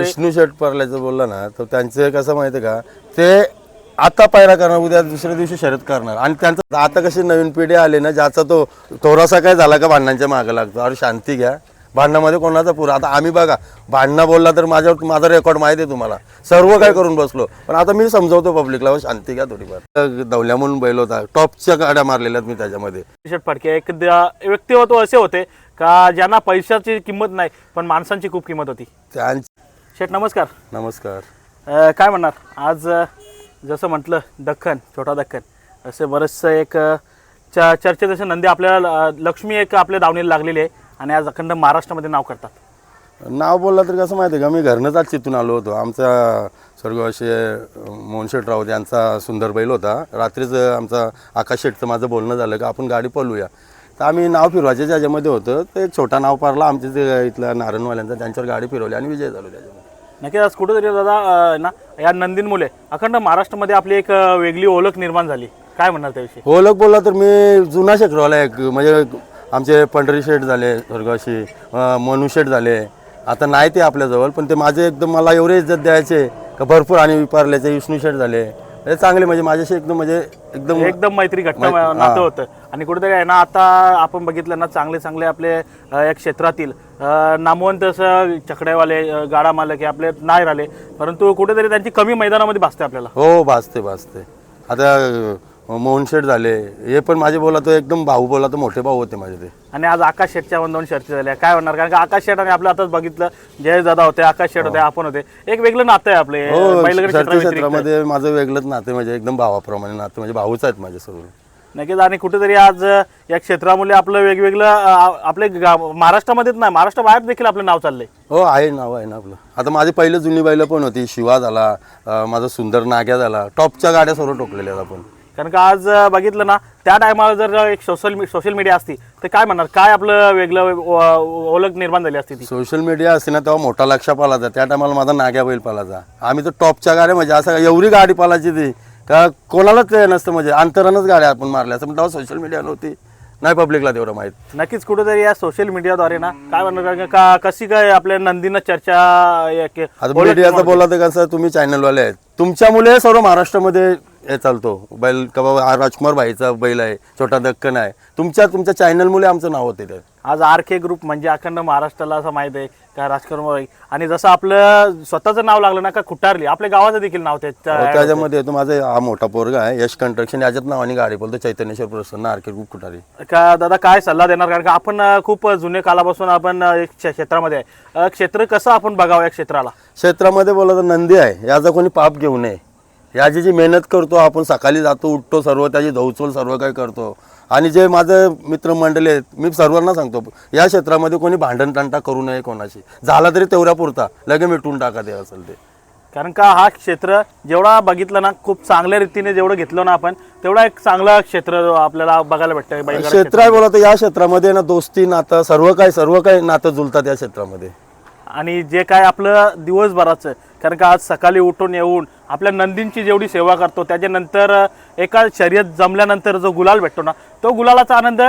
विष्णू शेट परल्याचं बोललं ना तर त्यांचं कसं माहिती आहे का ते आता पायरा करणार उद्या दुसऱ्या दिवशी शर्यत करणार. आणि त्यांचं आता कशी नवीन पिढी आली ना ज्याचा तो थोडासा काय झाला का भांडणांच्या मागे लागतो. अरे शांती घ्या. भांडणामध्ये कोणाचा पुरा? आता आम्ही बघा भांडणं बोलला तर माझ्यावर माझा रेकॉर्ड माहिती आहे तुम्हाला. सर्व काय करून बसलो. पण आता मी समजवतो पब्लिकला शांती घ्या थोडीफार. दवल्या म्हणून बैल होता. टॉपच्या गाड्या मारलेल्या मी त्याच्यामध्ये. शेट फडके एक व्यक्तिमत्व असे होते का ज्यांना पैशाची किंमत नाही पण माणसांची खूप किंमत होती? त्यांचे शेठ नमस्कार. नमस्कार. अ, काय म्हणणार? आज अ, जसं म्हटलं दख्खन छोटा दख्खन. असे बरंचसं एक अ, च चर्चेत असे नंदी आपल्याला अ, लक्ष्मी एक आपल्या दावणीला लागलेली आहे आणि आज अखंड महाराष्ट्रामध्ये नाव करतात. नाव बोललं तर कसं माहिती आहे का? मी घरनंच आज चितून आलो होतो. आमचा स्वर्गवासी मोहनशेठ राऊत यांचा सुंदर बैल होता. रात्रीच आमचा आकाश शेठचं माझं बोलणं झालं का आपण गाडी पळूया. तर आम्ही नाव फिरवायच्या ज्याच्यामध्ये होतं ते एक छोटा नाव पारला. आमच्या ते इथल्या नारायणवाल्यांचा त्यांच्यावर गाडी फिरवली आणि विजय झालो त्याच्यामध्ये. नक्कीच आज कुठेतरी दादा ना या नंदींमुळे अखंड महाराष्ट्रामध्ये आपली एक वेगळी ओळख निर्माण झाली. काय म्हणणार त्याविषयी? ओळख बोलला तर मी जुना शेखरवाला एक म्हणजे आमचे पंढरी शेठ झाले स्वर्गवासी मनू शेठ झाले. आता नाही ते आपल्याजवळ पण ते माझे एकदम मला एवढे इज्जत द्यायचे का भरपूर आणि विपारल्याचे विष्णू शेठ झाले. हे चांगले म्हणजे माझ्याशी एकदम म्हणजे एकदम एकदम मैत्री घट्ट मै- नातं. होतं. आणि कुठेतरी आहे ना आता आपण बघितलं ना चांगले चांगले आपले अ, या क्षेत्रातील अ, नामवंत असं चकड्यावाले अ, गाडा मालक हे आपले नाही राहिले. परंतु कुठेतरी त्यांची कमी मैदानामध्ये भासते आपल्याला. हो भासते भासते. आता अं, मोहन शेठ झाले. हे पण माझे बोला तो एकदम भाऊ बोला तर मोठे भाऊ होते माझे ते. आणि आज आकाश शेटच्या दोन शर्ती झाल्या. काय होणार? कारण का आकाश शेट आणि आपलं आताच बघितलं जय दादा होते आकाश शेट होते आपण होते. एक वेगळं नातं आहे आपले हो बैलगाडी शर्ती क्षेत्राव्यतिरिक्त. क्षेत्रामध्ये माझं वेगळंच नाते म्हणजे एकदम भावाप्रमाणे नाते म्हणजे भाऊच आहेत माझे सर्व नक्कीच आणि कुठेतरी आज अ, या क्षेत्रामुळे आपलं वेगवेगळं अ, आपले गा- महाराष्ट्रामध्येच नाही महाराष्ट्राबाहेर देखील आपलं नाव चाललंय. हो आहे नाव आहे ना आपलं. आता माझी पहिलं जुनी बैलं पण होती शिवा झाला अं, माझा सुंदर नाग्या झाला. टॉपच्या गाड्या सर्व टोकलेल्या आहेत आपण. कारण का आज बघितलं ना त्या टायमाला जर एक सोशल सोशल मीडिया असती तर काय म्हणणार? काय आपलं वेगळं ओळख निर्माण झाली असती ती? सोशल मीडिया असते ना तेव्हा मोठा लक्ष पालायचा. त्या टायमाला माझा नाग्या बैल पालायचा. आम्ही तर टॉपच्या गाड्या म्हणजे असं एवढी गाडी पालायची ती का कोणालाच नसतं म्हणजे अंतरानच गाड्या आपण मारल्या असं. तेव्हा सोशल मीडिया नव्हती नाही पब्लिकला तेवढं माहीत. नक्कीच कुठेतरी या सोशल मीडियाद्वारे ना काय म्हणणार का कशी काय आपल्या नंदीनं चर्चा आता मीडियाचं बोला तर कसं तुम्ही चॅनलवाले आहेत. तुमच्यामुळे सर्व महाराष्ट्रामध्ये हे चालतो. बैल का बाबा हा राजकुमार भाईचा बैल आहे छोटा दक्कन आहे. तुमच्या तुमच्या चॅनलमुळे आमचं नाव होते ते आज आर के ग्रुप म्हणजे अखंड महाराष्ट्राला असं माहीत आहे का राजकारण आणि जसं आपलं स्वतःचं नाव लागलं ना का खुटारली आपल्या गावाचं देखील नाव हो, त्याच्यामध्ये येतो माझा हा मोठा पोरगा आहे यश कंस्ट्रक्शन याच्यात नावाने गाडी बोलतो चैतन्यश्वर प्रसन्न आरके ग्रुप कुठारी का दादा काय सल्ला देणार? कारण का आपण खूप जुने कालापासून आपण क्षेत्रामध्ये आहे. क्षेत्र कसं आपण बघावं या क्षेत्राला? क्षेत्रामध्ये बोला तर नंदी आहे. याचा कोणी पाप घेऊ नये. याची जी मेहनत करतो आपण सकाळी जातो उठतो सर्व त्याची धवचोल सर्व काही करतो. आणि जे माझं मित्रमंडळी आहेत मी सर्वांना सांगतो या क्षेत्रामध्ये कोणी भांडण तंटा करू नये कोणाशी. झाला तरी तेवढ्या पुरता लगे मिटून टाका ते असेल ते. कारण का हा क्षेत्र जेवढा बघितलं ना खूप चांगल्या रीतीने जेवढं घेतलं ना आपण तेवढा एक चांगलं क्षेत्र आपल्याला बघायला भेटतं क्षेत्र आहे बोला तर या क्षेत्रामध्ये ना दोस्ती नातं सर्व काही सर्व काही नातं जुलतात या क्षेत्रामध्ये. आणि जे काय आपलं दिवसभराचं कारण का आज सकाळी उठून येऊन आपल्या नंदींची जेवढी सेवा करतो त्याच्यानंतर एका शर्यत जमल्यानंतर जो गुलाल भेटतो ना तो गुलालाचा आनंद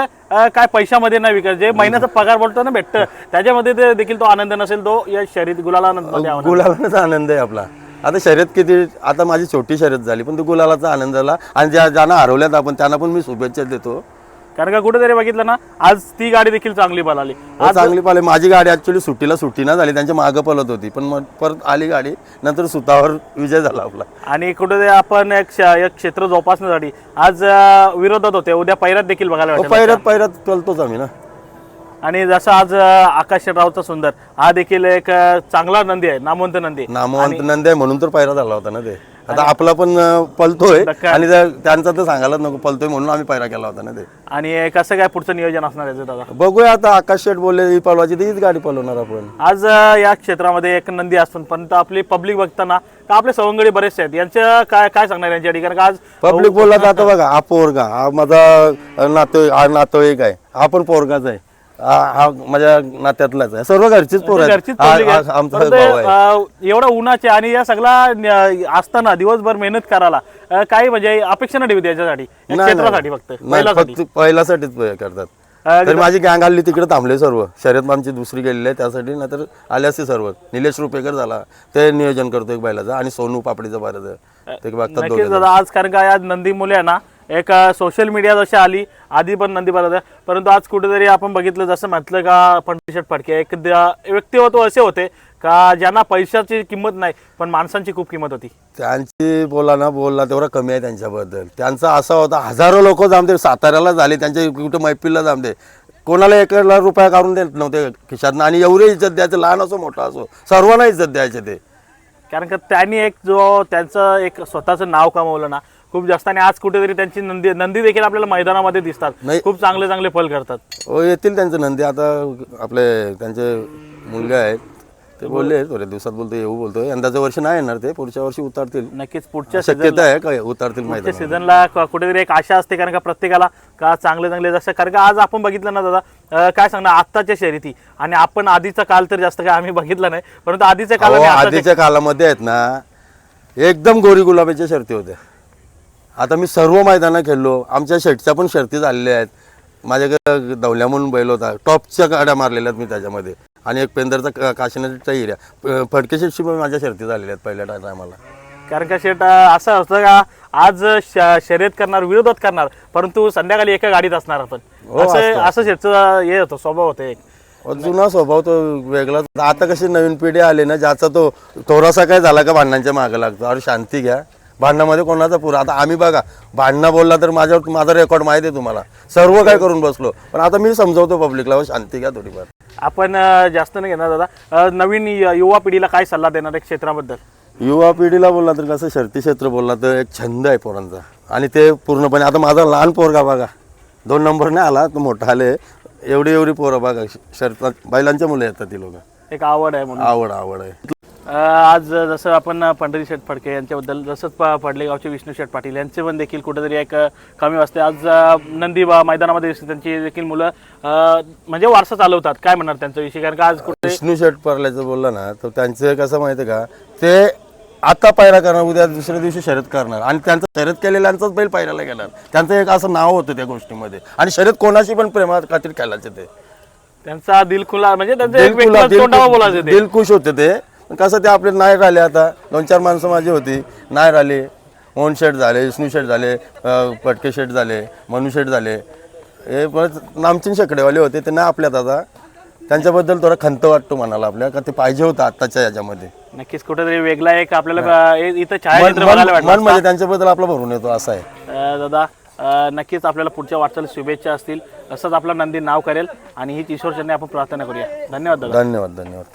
काय पैशामध्ये नाही विकत जे महिन्याचा पगार बोलतो ना भेटतं त्याच्यामध्ये ते देखील तो आनंद नसेल तो या शर्यत गुलाला आनंद. गुलालाचा आनंद आहे आपला. आता शर्यत किती आता माझी छोटी शर्यत झाली पण तो गुलालाचा आनंद झाला आणि ज्या ज्यांना हरवल्यात आपण त्यांना पण मी शुभेच्छा देतो. कारण का कुठेतरी बघितलं ना आज ती गाडी देखील चांगली पळाली. हो, चांगली पाले माझी गाडी ऍक्च्युली सुट्टीला सुट्टी ना झाली त्यांच्या मागं पळत होती. पण मग परत आली गाडी नंतर सुतावर विजय झाला आपला. आणि कुठेतरी आपण एक एक क्षेत्र जोपासण्यासाठी आज अं, विरोधात होते. उद्या पैरात देखील बघायला हो, भेटेल. पैरात पैरात चलतोच आम्ही ना. आणि जसं आज अं, आकाश रावचा सुंदर हा देखील एक अं, चांगला नंदी आहे नामवंत नंदी. आहे. नामवंत नंदी आहे म्हणून तर पैरा झाला होता ना ते. आता आपला पण अं, पलतोय आणि त्या- त्यांचा तर सांगायलाच नको पलतोय म्हणून आम्ही पैरा केला होता ना ते. आणि कसं काय पुढचं नियोजन असणार आहे दादा? बघूया आता आकाश शेठ बोलले ही पलवायची तर हीच गाडी पलवणार आपण. आज अं, या क्षेत्रामध्ये एक नंदी असतो परंतु आपली पब्लिक बघताना का आपले सवंगडी बरेचसे आहेत यांच्या काय काय सांगणार यांच्या कारण का आज पब्लिक बोलला तर आता बघा हा पोरगा हा माझा नातो हा आहे हा पण पोरगाच आहे. हा हा माझ्या नात्यातलाच आहे. सर्व घरचीच पोर आहेत. घरचीच हा- public आहे. हा आमचा परंतु, भाऊ आहे. अं, एवढा उन्हाचे आणि या सगळा न- असताना दिवसभर मेहनत करायला अं, काही म्हणजे अपेक्षा नाही ठेवते याच्यासाठी. या नाही, क्षेत्रासाठी नाही. फक्त नाही, बैलासाठी फक्त पहिल्यासाठीच हे करतात. अ, तर माझी गँग आली तिकडे थांबले सर्व. शर्यत आमची दुसरी गेलेली आहे त्यासाठी नाहीतर आले असते सर्व. निलेश रुपेकर झाला ते नियोजन करतो एक बैलाचं आणि सोनू पापडीचं बरं ते बघतात नक्कीच दादा आज कारण काय आज नंदी मुले आहे ना एक सोशल मीडिया जशी आली आधी पण नंदी बरं परंतु आज कुठेतरी आपण बघितलं जसं म्हटलं का पंडित शेठ फडके एक व्यक्तिमत्व असे होते का ज्यांना पैशाची किंमत नाही पण माणसांची खूप किंमत होती. त्यांची बोला ना बोलला तेवढा कमी आहे त्यांच्याबद्दल. त्यांचा असा होता हजारो लोक जामते साताऱ्याला झाले त्यांच्या कुठे मैफिलला जामते कोणाला एक लाख रुपया काढून देत नव्हते खिशातनं आणि एवढी इज्जत द्यायचं लहान असो मोठा असो सर्वांना इज्जत द्यायचे ते. कारण का त्यांनी एक जो त्यांचं एक स्वतःचं नाव कमवलं ना खूप जास्त. आणि आज कुठेतरी त्यांची नंदी नंदी देखील आपल्याला मैदानामध्ये दिसतात. नाही. खूप चांगले चांगले फल करतात. हो येतील त्यांचे नंदी. आता आपले त्यांचे मुलगे आहेत. ते बोलले थोड्या दिवसात बोलतो येऊ बोलतो यंदाचं वर्ष नाही येणार ते पुढच्या वर्षी उतरतील. नक्कीच पुढच्या शक्यता आहे का उतरतील मैदान सीझनला कुठेतरी एक आशा असते कारण का प्रत्येकाला का चांगले चांगले जसं कारण का आज आपण बघितलं ना दादा अं, काय सांगणार आत्ताच्या शर्यती. आणि आपण आधीचा काल तर जास्त काय आम्ही बघितला नाही परंतु आधीच्या काल अहो, आणि आताच्या- आधीच्या कालामध्ये आहेत ना एकदम गोरी गुलाबीच्या शर्ती होत्या. आता मी सर्व मैदानं खेळलो. आमच्या शर्टच्या पण शर्ती झालेल्या आहेत. माझ्याकडे दवल्या म्हणून बैल होता. टॉपच्या गाड्या मारलेल्या आहेत मी त्याच्यामध्ये. आणि एक पेंदरचा काशिनाचा हिऱ्या. फडके शेटची पण माझ्या शर्ती झालेल्या आहेत पहिल्या टायमाला कारण का शेट असं असतं का आज शर्यत करणार विरोधात करणार परंतु संध्याकाळी एका गाडीत असणार आपण. हो, असं. असं शेटचं हे होतं स्वभाव होतं एक. जुना स्वभाव तो वेगळाच आता कशी नवीन पिढी आली ना ज्याचा तो थोडासा काय झाला का भांडणांच्या मागे लागतो. अरे शांती घ्या. भांडणामध्ये कोणाचा पुरा? आता आम्ही बघा भांडणं बोलला तर माझ्यावर माझा रेकॉर्ड माहिती आहे तुम्हाला. सर्व काय करून बसलो. पण आता मी समजवतो पब्लिकला "हो, शांती घ्या थोडीफार. आपण जास्त नाही घेणार दादा. नवीन युवा पिढीला काय सल्ला देणार एक क्षेत्राबद्दल? युवा पिढीला बोलला तर कसं शर्ती क्षेत्र बोलला तर एक छंद आहे पोरांचा. आणि ते पूर्णपणे आता माझा लहान पोरगा बघा. दोन नंबरने आला तो मोठा आले. एवढी एवढी पोरं बघा शर्त बैलांच्या मुलं येतात ती लोक. एक आवड आहे म्हणून. आवड आवड आहे. आज जसं आपण पंढरी शेठ फडके यांच्याबद्दल जसंच प- पडलेगावचे विष्णू शेठ पाटील यांचे पण देखील कुठेतरी एक कमी असते आज नंदी बा- मैदानामध्ये त्यांची देखील मुलं म्हणजे वारसा चालवतात. काय म्हणणार त्यांचा विषय कारण का आज कुठे विष्णू शेट परल्याचं बोललं ना तर त्यांचं कसं माहिती आहे का ते आता पायरा करणार उद्या दुसऱ्या दिवशी शर्यत करणार. आणि त्यांचं शर्यत केलेल्यांचाच बैल पायऱ्याला गेणार त्यांचं एक असं नाव होतं त्या गोष्टीमध्ये. आणि शर्यत कोणाशी पण प्रेमात खातीर खेळायचे ते. त्यांचा दिल खुला म्हणजे त्यांचं एक दिल खुला- व्यक्तिगत दिल तोंडावर खुश- बोलायचं ते. दिल खुश होते ते. पण कसं ते आपले नाही राहिले आता. दोन चार माणसं माझी होती. नाही राहिले. मोहन शेठ झाले विष्णू शेठ झाले पटके शेठ झाले मनु शेठ झाले. हे परत नामचीन शेकडेवाले होते. ते नाही आपल्यात आता. त्यांच्याबद्दल थोडा खंत वाटतो मनाला आपल्या का ते पाहिजे होतं आत्ताच्या याच्यामध्ये. नक्कीच कुठेतरी वेगळा एक आपल्याला इथं छायाचित्र बघायला मन- म्हणजे त्यांच्याबद्दल आपला भरून येतो असं आहे. अ, दादा अ, नक्कीच आपल्याला पुढच्या वाटचाल शुभेच्छा असतील. असंच आपला नंदी नाव करेल आणि ही ईश्वर चरणी आपण प्रार्थना करूया. धन्यवाद दादा. धन्यवाद धन्यवाद.